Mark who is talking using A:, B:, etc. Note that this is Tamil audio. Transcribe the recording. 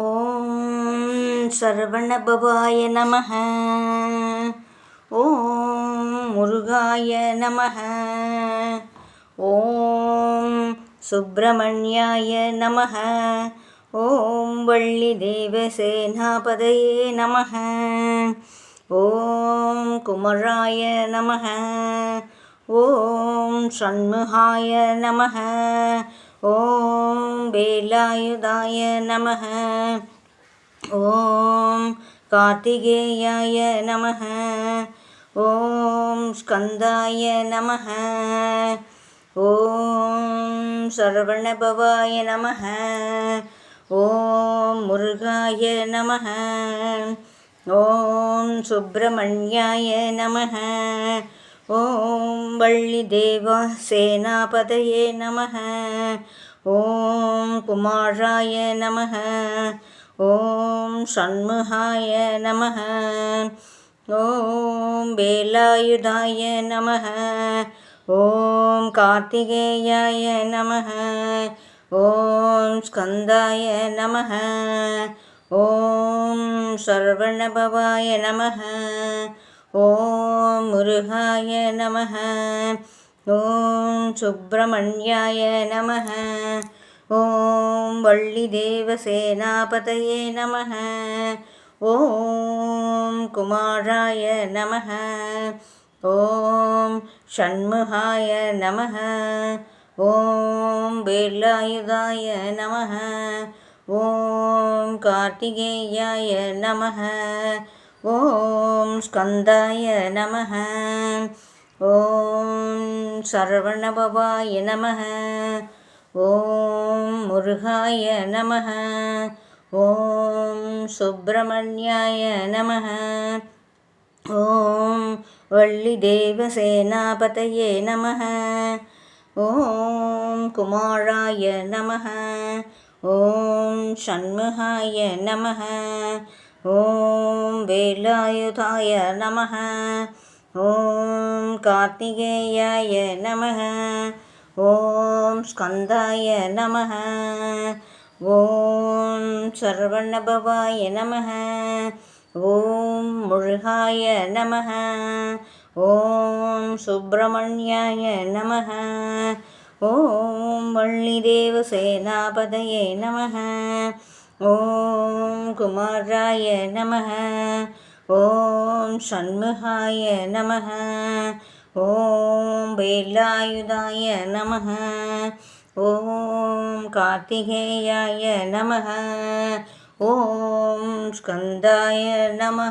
A: ஓம் சரவணபவாய நம ஓம் முருகாய நம ஓம் சுப்பிரமணியாய நம ஓம் வள்ளி தேவசேனாபதையே நம ஓம் குமராய நம ஓம் சண்முகாய நம ஓம் வேலாயுதாய நமக. ஓம் கார்த்திகேயாய நமக. ஓம் ஸ்கந்தாய நமக. ஓம் சரவணபவாய நமக. ஓம் முருகாய நமக. ஓம் சுப்பிரமணியாய நமக. ஓம் வள்ளி தேவா சேனாபதையே நம ஓம் குமாராய நம ஓம் சண்முகாய நம ஓம் வேலாயுதாய நம ஓம் கார்த்திகேயாய நம ஓம் ஸ்கந்தாய நம ஓம் சர்வணபவாய நம ஓம் முருகாய நம ஓம் சுப்பிரமணியாய நம ஓம் வள்ளி தேவ சேனாபதையே நம ஓம் குமாராய நம ஓம் ஷண்முகாய நம ஓம் வேலாயுதாய நம ஓம் கார்த்திகேயாய நம ஓம் ஸ்கந்தாய நம ஓம் சரவணபவாய நம ஓம் முருகாய நம ஓம் சுப்பிரமணியாய நம ஓம் வள்ளி தேவசேனாபதையே நம ஓம் குமாராய நம ஓம் சண்முகாய நம ஓம் வேலாயுதாய நம ஓம் கார்த்திகேயாய நம ஓம் ஸ்கந்தாய நம ஓம் சர்வணபவாய நம ஓம் முழுகாய நம ஓம் சுப்பிரமணியாய நம ஓம் வள்ளி தேவ சேனாபதயே நம ஓம் குமாராய நம ஓம் சண்முகாய நம ஓம் வேலாயுதாய நம ஓம் கார்த்திகேயாய நம ஓம் ஸ்கந்தாய நம